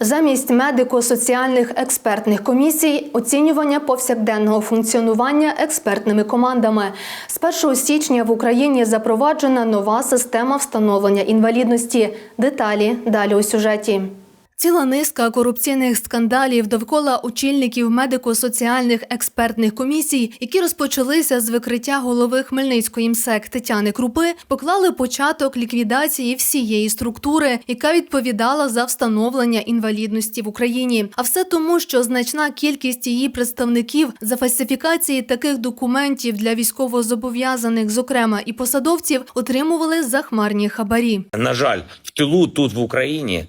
Замість медико-соціальних експертних комісій оцінювання повсякденного функціонування експертними командами. З 1 січня в Україні запроваджена нова система встановлення інвалідності. Деталі далі у сюжеті. Ціла низка корупційних скандалів довкола очільників медико-соціальних експертних комісій, які розпочалися з викриття голови Хмельницької МСЕК Тетяни Крупи, поклали початок ліквідації всієї структури, яка відповідала за встановлення інвалідності в Україні. А все тому, що значна кількість її представників за фальсифікації таких документів для військовозобов'язаних, зокрема і посадовців, отримували захмарні хабарі. На жаль, в тилу тут в Україні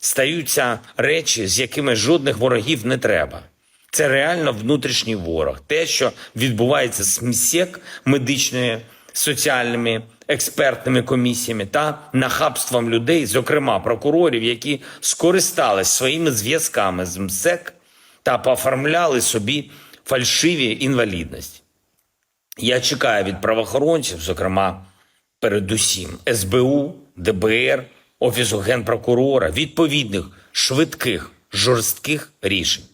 стаються речі, з якими жодних ворогів не треба. Це реально внутрішній ворог. Те, що відбувається з МСЕК медичними соціальними експертними комісіями та нахабством людей, зокрема прокурорів, які скористались своїми зв'язками з МСЕК та пооформляли собі фальшиві інвалідності. Я чекаю від правоохоронців, зокрема, передусім СБУ, ДБР, Офісу генпрокурора, відповідних швидких, жорстких рішень.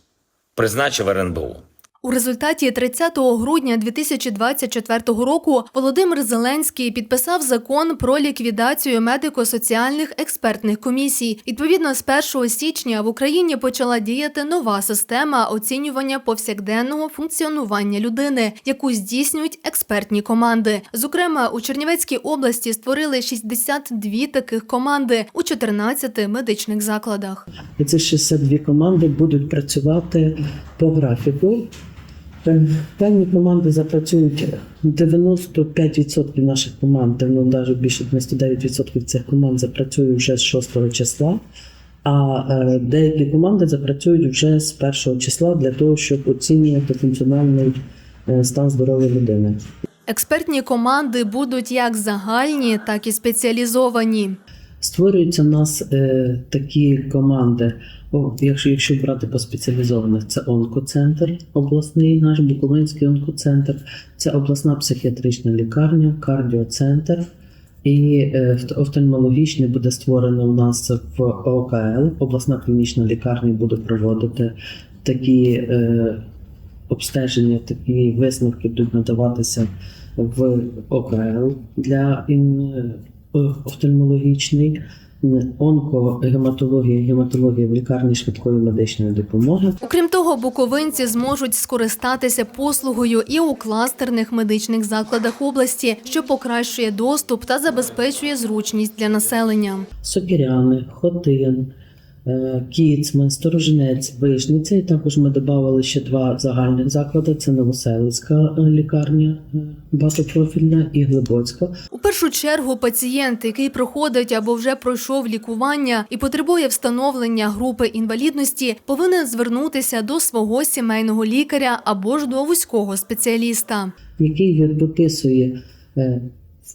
Призначив РНБО. У результаті 30 грудня 2024 року Володимир Зеленський підписав закон про ліквідацію медико-соціальних експертних комісій. Відповідно, з 1 січня в Україні почала діяти нова система оцінювання повсякденного функціонування людини, яку здійснюють експертні команди. Зокрема, у Чернівецькій області створили 62 таких команди у 14 медичних закладах. Ці 62 команди будуть працювати по графіку. Певні команди запрацюють 95% наших команд, ну навіть більше 99% цих команд запрацюють вже з 6 числа. А е, деякі команди запрацюють вже з 1 числа для того, щоб оцінювати функціональний е, стан здоров'я людини. Експертні команди будуть як загальні, так і спеціалізовані. Створюються у нас е, такі команди. О, якщо, якщо брати по спеціалізованих, це онкоцентр обласний, наш Буковинський онкоцентр, це обласна психіатрична лікарня, кардіоцентр. І е, офт- офтальмологічний буде створено у нас в ОКЛ. Обласна клінічна лікарня буде проводити такі е, обстеження, такі висновки будуть надаватися в ОКЛ для офтальмологічний, онкогематологія, гематологія в лікарні швидкої медичної допомоги. Окрім того, буковинці зможуть скористатися послугою і у кластерних медичних закладах області, що покращує доступ та забезпечує зручність для населення. Сокіряни, Хотин, е, Кіцман, Сторожинець, Вишниця. І також ми додали ще два загальних заклади: це Новоселицька е, лікарня е, багатопрофільна і Глибоцька. У першу чергу пацієнт, який проходить або вже пройшов лікування і потребує встановлення групи інвалідності, повинен звернутися до свого сімейного лікаря або ж до вузького спеціаліста. який виписує е,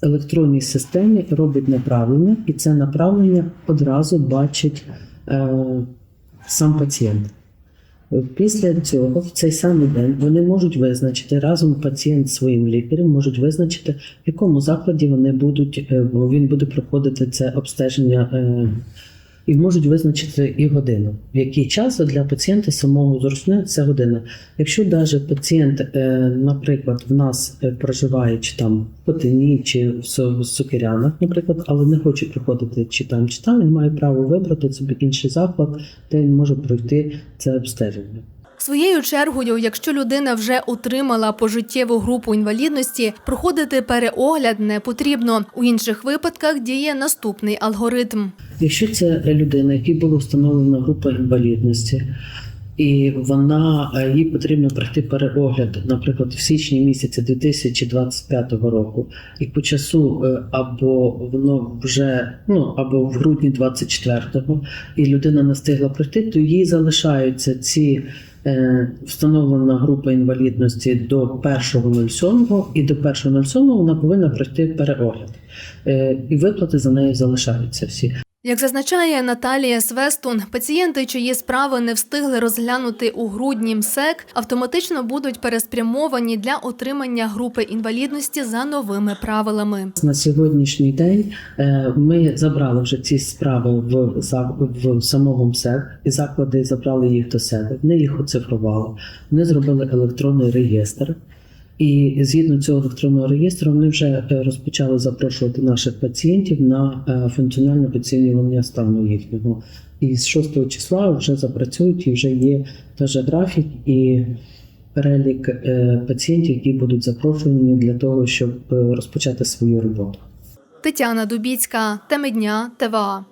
в електронній системі, робить направлення, і це направлення одразу бачить е, сам пацієнт. Після цього, в цей самий день, вони можуть визначити разом пацієнт зі своїм лікарем, можуть визначити, в якому закладі вони будуть, е, він буде проходити це обстеження. І можуть визначити і годину, в який час для пацієнта самого зручне це година. Якщо навіть пацієнт, е, наприклад, в нас е, проживає чи там в Хотині чи в Сокирянах, наприклад, але не хоче приходити чи там, чи там, він має право вибрати собі інший заклад, де він може пройти це обстеження. Своєю чергою, якщо людина вже отримала пожиттєву групу інвалідності, проходити переогляд не потрібно. У інших випадках діє наступний алгоритм. Якщо це людина, якій була встановлена група інвалідності, і вона е, їй потрібно пройти переогляд, наприклад, в січні місяці 2025 року, і по часу е, або воно вже ну або в грудні 24-го, і людина не встигла пройти, то їй залишаються ці. е, Встановлена група інвалідності до 1.07 і до 1.07 вона повинна пройти переогляд. І виплати за нею залишаються всі. Як зазначає Наталія Свестун, пацієнти, чиї справи не встигли розглянути у грудні МСЕК, автоматично будуть переспрямовані для отримання групи інвалідності за новими правилами. На сьогоднішній день е, ми забрали вже ці справи в, в самому МСЕК, і заклади забрали їх до себе. Вони їх оцифрували. Вони зробили електронний реєстр. І згідно цього електронного реєстру вони вже е, розпочали запрошувати наших пацієнтів на е, функціональне оцінювання стану їхнього. І з 6 числа вже запрацюють і вже є теж графік і перелік е, пацієнтів, які будуть запрошені для того, щоб розпочати свою роботу. Тетяна Дубіцька, Теми дня, ТВА.